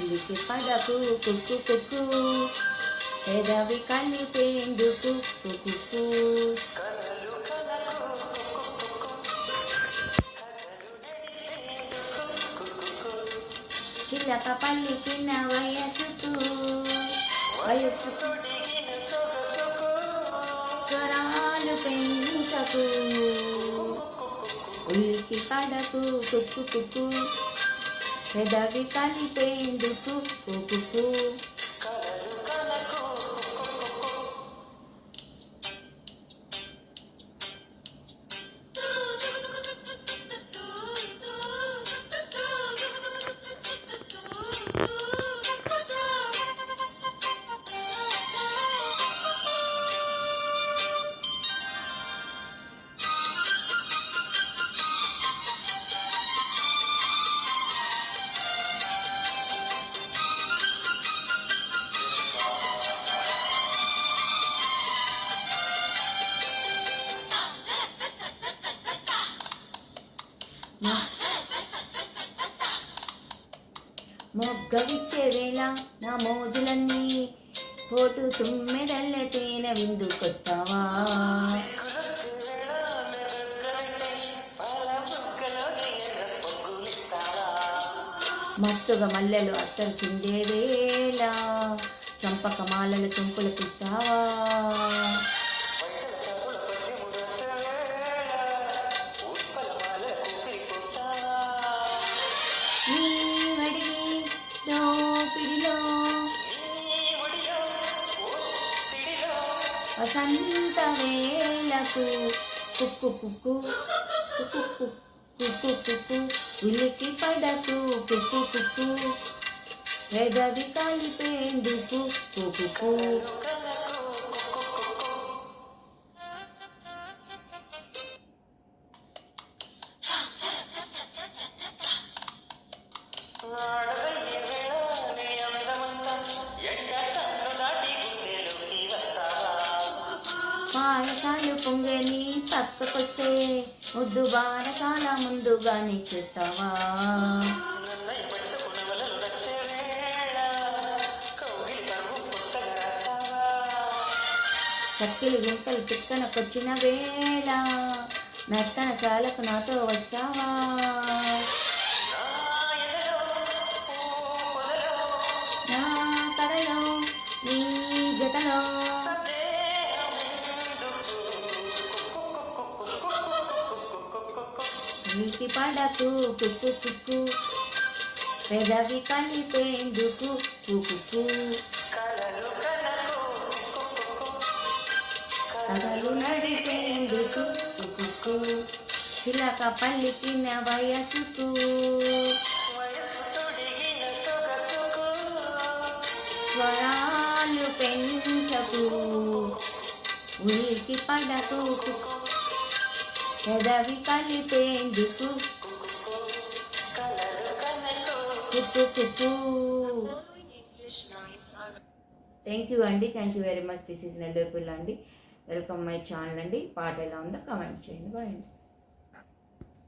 ఉలికి పడకు కుక్కు కుక్కు. పెదవి కలిపేందుకు కుక్కు. చిలక పల్లికిన వయసుకు వయసుకు. స్వరాలు పెంచకు. ఉలికి పడకు కుక్కు కుక్కు. పెదవి కలిపేందుకు కుక్కు మొగ్గవిచ్చే వేళ నా మోజులన్నీ పోటు తుమ్మెదల్ల తేనె విందుకొస్తావా? మత్తుగా మల్లెలు అత్తలు చిందేవేలా చంపక మాలలు చుంపులు పిస్తావా దోపిడిలో వసంత వేళకు కుక్కు కుక్కు కుక్కు కుక్కు కుక్కు కుక్కు ఉలికి పడకు కుక్కు కుక్కు. పెదవి కలిపేందుకు కుక్కు. పాయసాలు పొంగని పక్కకొస్తే ముద్దు బారసాల ముందుగానే చేస్తావా చక్కిలు గుంటలు తిక్కనకొచ్చిన వేళ మెత్తన శాలకు నాతో వస్తావా? నా కడలో నీ జతలో నీకి పడకు కుక్కు కుక్కు. పెదవి కలిపేందుకు కుక్కు. కథలు నడిపేందుకు కుక్కు. చిలక పల్లికిన వయసుకు. స్వరాలు పెంచకు. ఉలికి పడకు కుక్కు. పెదవి కలిపేందుకు. కుక్కు థ్యాంక్ యూ అండి thank you very much this is Nellore పిల్ల అండి వెల్కమ్ మై ఛానల్ అండి పాట ఎలా ఉందో కమెంట్ చేయండి. బాయ్